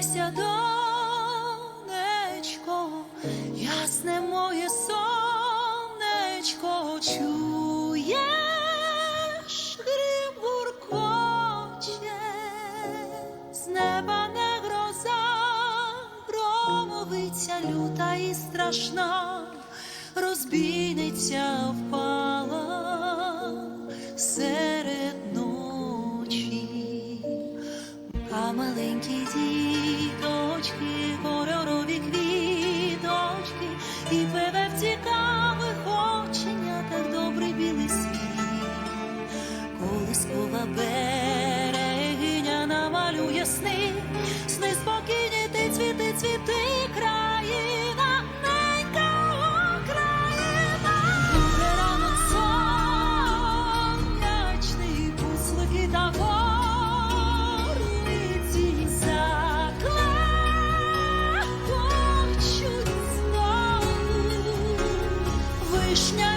Прокидайся, донечко, ясне моє сонечко, чуєш, грім гуркоче, з неба не гроза, громовиця люта і страшна, розбійниця впала серед ночі. А маленькі діточки, Берегиня намалює сни, сни спокійні ти цвіти, цвіти, країна, ненька Україна. Буде ранок сонячний, та горлиці закликочуть знову. Вишня